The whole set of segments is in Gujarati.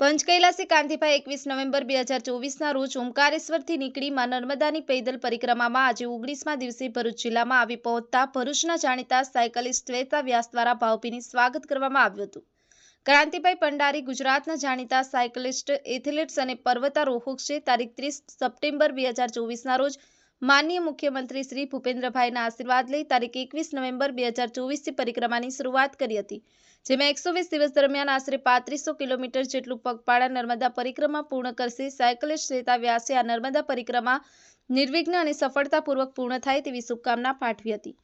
પંચકૈલાસી કાંતિભાઈ એકવીસ નવેમ્બર બે હજાર ચોવીસના રોજ ઓમકારેશ્વરથી નીકળી માં નર્મદાની પૈદલ પરિક્રમામાં આજે ઓગણીસમા દિવસે ભરૂચ જિલ્લામાં આવી પહોંચતા ભરૂચના જાણીતા સાયકલિસ્ટ શ્વેતા વ્યાસ દ્વારા ભાવભીની સ્વાગત કરવામાં આવ્યું હતું. ક્રાંતિભાઈ પંડારી ગુજરાતના જાણીતા સાયકલિસ્ટ, એથ્લેટ્સ અને પર્વતારોહક છે. તારીખ ત્રીસ સપ્ટેમ્બર બે હજાર ચોવીસના રોજ માનનીય મુખ્યમંત્રી શ્રી ભૂપેન્દ્રભાઈના આશીર્વાદ લઈ તારીખ એકવીસ નવેમ્બર બે હજાર ચોવીસથી પરિક્રમાની શરૂઆત કરી હતી, જેમાં એકસો વીસ દિવસ દરમિયાન આશરે પાંત્રીસો કિલોમીટર જેટલું પગપાળા નર્મદા પરિક્રમા પૂર્ણ કરશે. સાયકલિસ્ટ શ્વેતા વ્યાસે આ નર્મદા પરિક્રમા નિર્વિઘ્ન અને સફળતાપૂર્વક પૂર્ણ થાય તેવી શુભકામના પાઠવી હતી.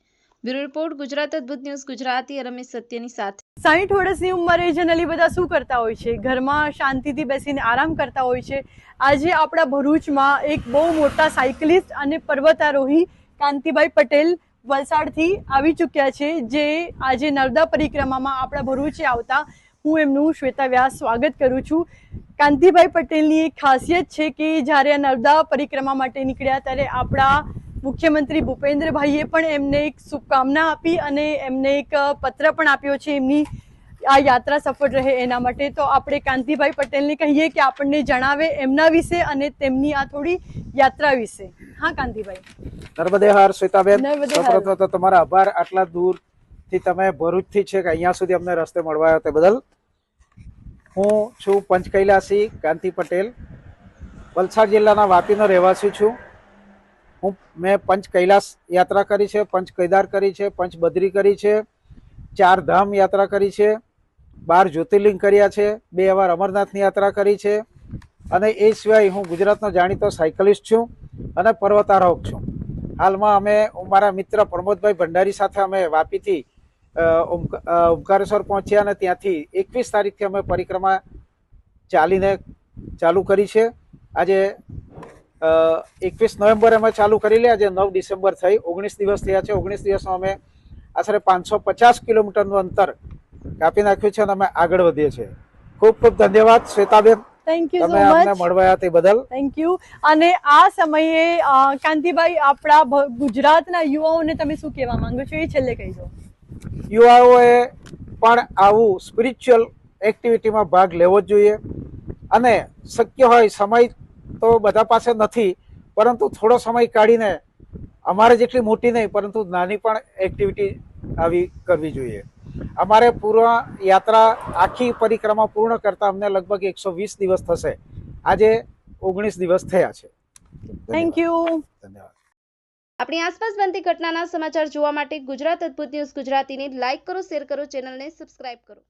બ્યુરો રિપોર્ટ ગુજરાત અદ્ભુત ન્યૂઝ ગુજરાતી રમેશ સત્યની સાથે. સાઠ વર્ષની ઉંમરે જનરલી બધા શું કરતા હોય છે? ઘરમાં શાંતિથી બેસીને આરામ કરતા હોય છે. આજે આપણા ભરૂચમાં એક બહુ મોટા સાયકલિસ્ટ અને પર્વતારોહી કાંતિભાઈ પટેલ વલસાડથી આવી ચૂક્યા છે, જે આજે નર્મદા પરિક્રમામાં આપણા ભરૂચે આવતા. હું એમનું શ્વેતા વ્યાસ સ્વાગત કરું છું. કાંતિભાઈ પટેલની એક ખાસિયત છે કે જ્યારે આ નર્મદા પરિક્રમા માટે નીકળ્યા ત્યારે આપણા મુખ્યમંત્રી ભૂપેન્દ્રભાઈએ પણ એમને એક શુભકામના આપી અને એમને એક પત્ર પણ આપ્યો છે એમની આ યાત્રા સફળ રહે એના માટે. તો આપણે કાંતિભાઈ પટેલને કહીએ કે આપણને જણાવે એમના વિશે અને તેમની આ થોડી યાત્રા વિશે. હા કાંતિભાઈ. નર્મદે હાર શ્વેતાબેન. તો તમારા આભાર. આટલા દૂરથી તમે ભરૂચથી છે કે અહીંયા સુધી અમને રસ્તે મળવા તે બદલ. હું છું પંચકૈલાસી કાંતિ પટેલ. વલસાડ જિલ્લાના વાપીનો રહેવાસી છું. હું, મેં પંચ કૈલાસ યાત્રા કરી છે, પંચ કેદાર કરી છે, પંચ બદ્રી કરી છે, ચાર ધામ યાત્રા કરી છે, બાર જ્યોતિર્લિંગ કર્યા છે, બે વાર અમરનાથની યાત્રા કરી છે અને એ સિવાય હું ગુજરાતનો જાણીતો સાયકલિસ્ટ છું અને પર્વતારોહક છું. હાલમાં અમે મારા મિત્ર પ્રમોદભાઈ ભંડારી સાથે અમે વાપીથી ઓમક- ઓમકારેશ્વર પહોંચ્યા અને ત્યાંથી એકવીસ તારીખથી અમે પરિક્રમા ચાલીને ચાલુ કરી છે. આજે એકવીસ નવેમ્બરે અમે ચાલુ કરી લે આજે નવ ડિસેમ્બર થઈ ઓગણીસ દિવસ થયા છે. ઓગણીસ દિવસમાં અમે આશરે પાંચસો પચાસ કિલોમીટરનું અંતર કાપી નાખ્યું છે અને અમે આગળ વધીએ છીએ. ખૂબ ખૂબ ધન્યવાદ Shwetaben. Thank you so much તે બદલ. થેન્ક યુ અને આ સમયે કાંતિભાઈ આપણા ગુજરાતના યુવાઓને તમે શું કહેવા માંગો છો? એ છેલ્લે કહી દો યુવાઓએ પણ આવું સ્પિરિચ્યુઅલ એક્ટિવિટીમાં ભાગ લેવો જ જોઈએ. અને શક્ય હોય સમય તો બધા પાસે નથી. પરંતુ થોડો સમય કાઢીને અમારે જેટલી મોટી નહીં પરંતુ નાની પણ એક્ટિવિટી આવી કરવી જોઈએ. અમારે પૂર્ણ યાત્રા આખી પરિક્રમા પૂર્ણ કરતા અમને લગભગ એકસો વીસ દિવસ થશે. આજે ઓગણીસ દિવસ થયા છે. થેન્ક યુ ધન્યવાદ. આપણી આસપાસ બનતી ઘટનાના સમાચાર જોવા માટે ગુજરાત અદ્ભુત ન્યૂઝ ગુજરાતીને લાઇક કરો શેર કરો ચેનલને સબસ્ક્રાઇબ કરો.